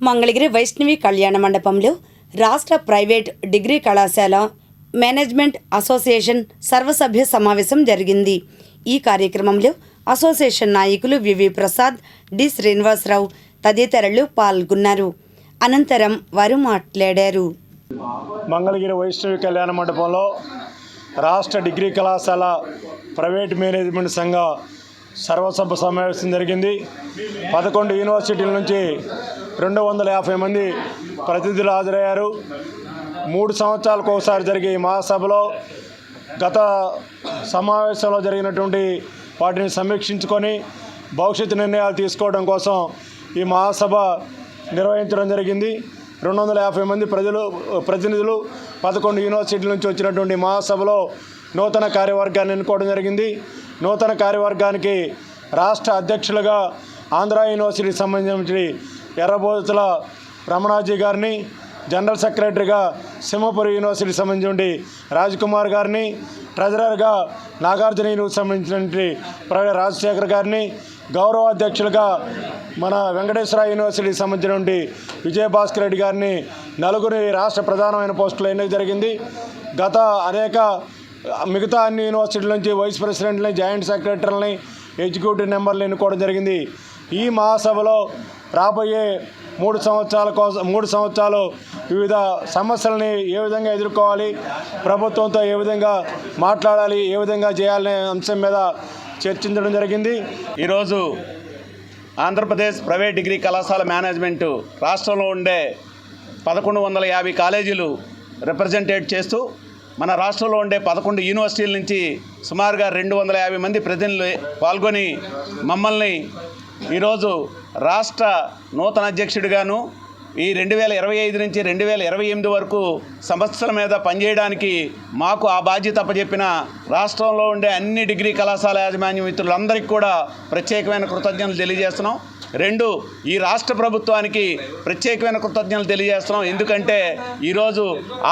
మంగళగిరి వైష్ణవి కళ్యాణ మండపంలో రాష్ట్ర ప్రైవేట్ డిగ్రీ కళాశాల మేనేజ్మెంట్ అసోసియేషన్ సర్వసభ్య సమావేశం జరిగింది. ఈ కార్యక్రమంలో అసోసియేషన్ నాయకులు వివి ప్రసాద్ డి శ్రీనివాసరావు తదితరులు పాల్గొన్నారు. అనంతరం వారు మాట్లాడారు. మంగళగిరి వైష్ణవి కళ్యాణ మండపంలో రాష్ట్ర డిగ్రీ కళాశాల ప్రైవేట్ మేనేజ్మెంట్ సంఘ సర్వసభ సమావేశం జరిగింది. పదకొండు యూనివర్సిటీల నుంచి రెండు వందల యాభై మంది ప్రతినిధులు హాజరయ్యారు. మూడు సంవత్సరాలకు ఒకసారి జరిగే ఈ మహాసభలో గత సమావేశంలో జరిగినటువంటి వాటిని సమీక్షించుకొని భవిష్యత్తు నిర్ణయాలు తీసుకోవడం కోసం ఈ మహాసభ నిర్వహించడం జరిగింది. రెండు వందల యాభై మంది ప్రజలు ప్రతినిధులు పదకొండు యూనివర్సిటీల నుంచి వచ్చినటువంటి మహాసభలో నూతన కార్యవర్గాన్ని ఎన్నుకోవడం జరిగింది. నూతన కార్యవర్గానికి రాష్ట్ర అధ్యక్షులుగా ఆంధ్ర యూనివర్సిటీకి సంబంధించిన ఎర్రబోతుల రమణాజీ గారిని జనరల్ సెక్రటరీగా సింహపురి యూనివర్సిటీకి సంబంధించి రాజ్ కుమార్ గారిని ట్రెజరర్గా నాగార్జున యూనివర్సిటీకి సంబంధించినటువంటి ప్రవీణ రాజశేఖర్ గారిని గౌరవ అధ్యక్షులుగా మన వెంకటేశ్వర యూనివర్సిటీకి సంబంధించినటువంటి విజయభాస్కర్ రెడ్డి గారిని నలుగురి రాష్ట్ర ప్రధానమైన పోస్టులు ఎన్నిక జరిగింది. గత అనేక మిగతా అన్ని యూనివర్సిటీల నుంచి వైస్ ప్రెసిడెంట్ని జాయింట్ సెక్రటరీలని ఎగ్జిక్యూటివ్ మెంబర్లు ఎన్నుకోవడం జరిగింది. ఈ మహాసభలో రాబోయే మూడు సంవత్సరాల కోసం మూడు సంవత్సరాలు వివిధ సమస్యలని ఏ విధంగా ఎదుర్కోవాలి ప్రభుత్వంతో ఏ విధంగా మాట్లాడాలి ఏ విధంగా చేయాలనే అంశం మీద చర్చించడం జరిగింది. ఈరోజు ఆంధ్రప్రదేశ్ ప్రైవేట్ డిగ్రీ కళాశాల మేనేజ్మెంటు రాష్ట్రంలో ఉండే పదకొండు వందల యాభై కాలేజీలు రిప్రజెంటేట్ చేస్తూ మన రాష్ట్రంలో ఉండే పదకొండు యూనివర్సిటీల నుంచి సుమారుగా రెండు వందల యాభై మంది ప్రతినిధులు పాల్గొని మమ్మల్ని ఈరోజు రాష్ట్ర నూతన అధ్యక్షుడిగాను ఈ రెండు వేల ఇరవై ఐదు నుంచి రెండు వేల ఇరవై ఎనిమిది వరకు సంస్థల మీద పనిచేయడానికి మాకు ఆ బాధ్యత అప్పచెప్పిన రాష్ట్రంలో ఉండే అన్ని డిగ్రీ కళాశాల యాజమాన్య మిత్రులందరికీ కూడా ప్రత్యేకమైన కృతజ్ఞతలు తెలియజేస్తున్నాం. రెండు ఈ రాష్ట్ర ప్రభుత్వానికి ప్రత్యేకమైన కృతజ్ఞతలు తెలియజేస్తున్నాం. ఎందుకంటే ఈరోజు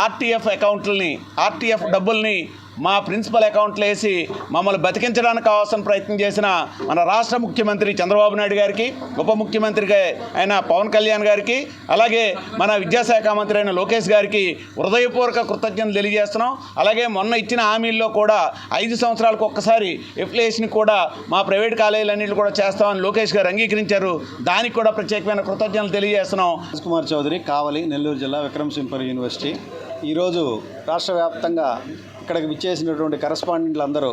ఆర్టీఎఫ్ అకౌంట్లని ఆర్టీఎఫ్ డబ్బుల్ని మా ప్రిన్సిపల్ అకౌంట్లో వేసి మమ్మల్ని బతికించడానికి కావాల్సిన ప్రయత్నం చేసిన మన రాష్ట్ర ముఖ్యమంత్రి చంద్రబాబు నాయుడు గారికి ఉప ముఖ్యమంత్రిగా అయిన పవన్ కళ్యాణ్ గారికి అలాగే మన విద్యాశాఖ మంత్రి అయిన లోకేష్ గారికి హృదయపూర్వక కృతజ్ఞతలు తెలియజేస్తున్నాం. అలాగే మొన్న ఇచ్చిన హామీల్లో కూడా ఐదు సంవత్సరాలకు ఒక్కసారి ఎఫ్లేషన్ కూడా మా ప్రైవేట్ కాలేజీలన్నింటిలో కూడా చేస్తామని లోకేష్ గారు అంగీకరించారు. దానికి కూడా ప్రత్యేకమైన కృతజ్ఞతలు తెలియజేస్తున్నాం. కుమార్ చౌదరి కావలి నెల్లూరు జిల్లా విక్రమ్ సింపర్ యూనివర్సిటీ. ఈరోజు రాష్ట్ర వ్యాప్తంగా ఇక్కడికి విచ్చేసినటువంటి కరస్పాండెంట్లు అందరూ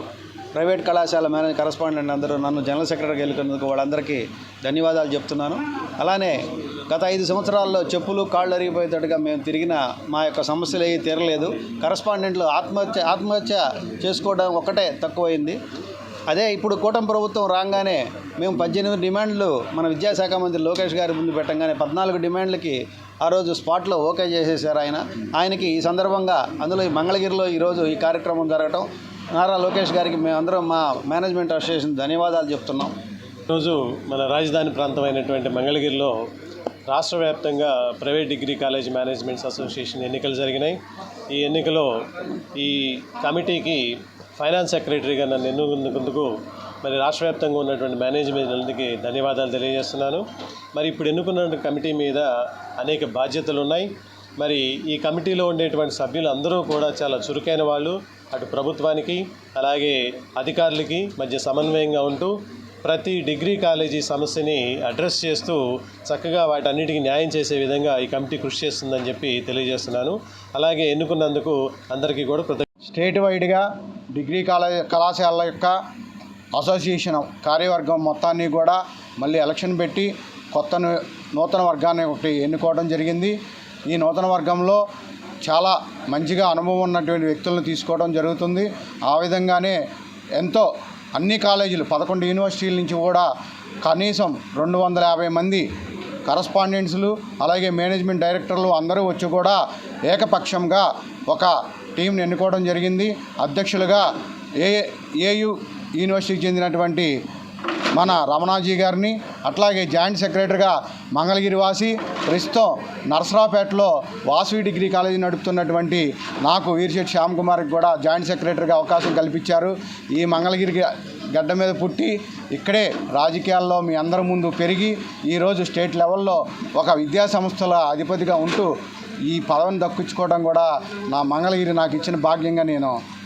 ప్రైవేట్ కళాశాల మేనేజ్ కరస్పాండెంట్ అందరూ నన్ను జనరల్ సెక్రటరీకి వెళ్ళుకున్నందుకు వాళ్ళందరికీ ధన్యవాదాలు చెప్తున్నాను. అలానే గత ఐదు సంవత్సరాల్లో చెప్పులు కాళ్ళు అరిగిపోయేటట్టుగా మేము తిరిగిన మా యొక్క సమస్యలు ఏవి తీరలేదు. కరస్పాండెంట్లు ఆత్మహత్య ఆత్మహత్య చేసుకోవడం ఒకటే తక్కువైంది. అదే ఇప్పుడు కూటమి ప్రభుత్వం రాగానే మేము పద్దెనిమిది డిమాండ్లు మన విద్యాశాఖ మంత్రి లోకేష్ గారి ముందు పెట్టంగానే పద్నాలుగు డిమాండ్లకి ఆ రోజు స్పాట్లో ఓకే చేసేసారు ఆయన. ఆయనకి ఈ సందర్భంగా అందులో ఈ మంగళగిరిలో ఈరోజు ఈ కార్యక్రమం జరగటం. నారా లోకేష్ గారికి మేమందరం మా మేనేజ్మెంట్ అసోసియేషన్ ధన్యవాదాలు చెప్తున్నాం. ఈరోజు మన రాజధాని ప్రాంతం అయినటువంటి మంగళగిరిలో రాష్ట్ర వ్యాప్తంగా private degree college managements association ఎన్నికలు జరిగినాయి. ఈ ఎన్నికలో ఈ కమిటీకి ఫైనాన్స్ సెక్రటరీగా నన్ను ఎన్నుకున్నందుకు మరి రాష్ట్ర వ్యాప్తంగా ఉన్నటువంటి మేనేజ్మెంట్కి ధన్యవాదాలు తెలియజేస్తున్నాను. మరి ఇప్పుడు ఎన్నుకున్న కమిటీ మీద అనేక బాధ్యతలు ఉన్నాయి. మరి ఈ కమిటీలో ఉండేటువంటి సభ్యులు అందరూ కూడా చాలా చురుకైన వాళ్ళు అటు ప్రభుత్వానికి అలాగే అధికారులకి మధ్య సమన్వయంగా ఉంటూ ప్రతి డిగ్రీ కాలేజీ సమస్యని అడ్రస్ చేస్తూ చక్కగా వాటన్నిటికీ న్యాయం చేసే విధంగా ఈ కమిటీ కృషి చేస్తుందని చెప్పి తెలియజేస్తున్నాను. అలాగే ఎన్నుకున్నందుకు అందరికీ కూడా కృతజ్ఞ స్టేట్ వైడ్గా డిగ్రీ కాలేజ్ కళాశాల యొక్క అసోసియేషన్ కార్యవర్గం మొత్తాన్ని కూడా మళ్ళీ ఎలక్షన్ పెట్టి కొత్త నూతన వర్గాన్ని ఒకటి ఎన్నుకోవడం జరిగింది. ఈ నూతన వర్గంలో చాలా మంచిగా అనుభవం ఉన్నటువంటి వ్యక్తులను తీసుకోవడం జరుగుతుంది. ఆ విధంగానే ఎంతో అన్ని కాలేజీలు పదకొండు యూనివర్సిటీల నుంచి కూడా కనీసం రెండు వందల యాభై మంది కరస్పాండెంట్స్లు అలాగే మేనేజ్మెంట్ డైరెక్టర్లు అందరూ వచ్చి కూడా ఏకపక్షంగా ఒక టీంని ఎన్నుకోవడం జరిగింది. అధ్యక్షులుగా ఏ ఏయు యూనివర్సిటీకి చెందినటువంటి మన రమణాజీ గారిని అట్లాగే జాయింట్ సెక్రటరీగా మంగళగిరి వాసి ప్రస్తుతం నరసరావుపేటలో వాసవి డిగ్రీ కాలేజీ నడుపుతున్నటువంటి నాకు వీరిశెట్టి శ్యామ్ కుమార్కి కూడా జాయింట్ సెక్రటరీగా అవకాశం కల్పించారు. ఈ మంగళగిరి గడ్డ మీద పుట్టి ఇక్కడే రాజకీయాల్లో మీ అందరి ముందు పెరిగి ఈరోజు స్టేట్ లెవెల్లో ఒక విద్యా సంస్థల అధిపతిగా ఉంటూ ఈ పదవిని దక్కించుకోవడం కూడా నా మంగళగిరి నాకు ఇచ్చిన భాగ్యంగా నేను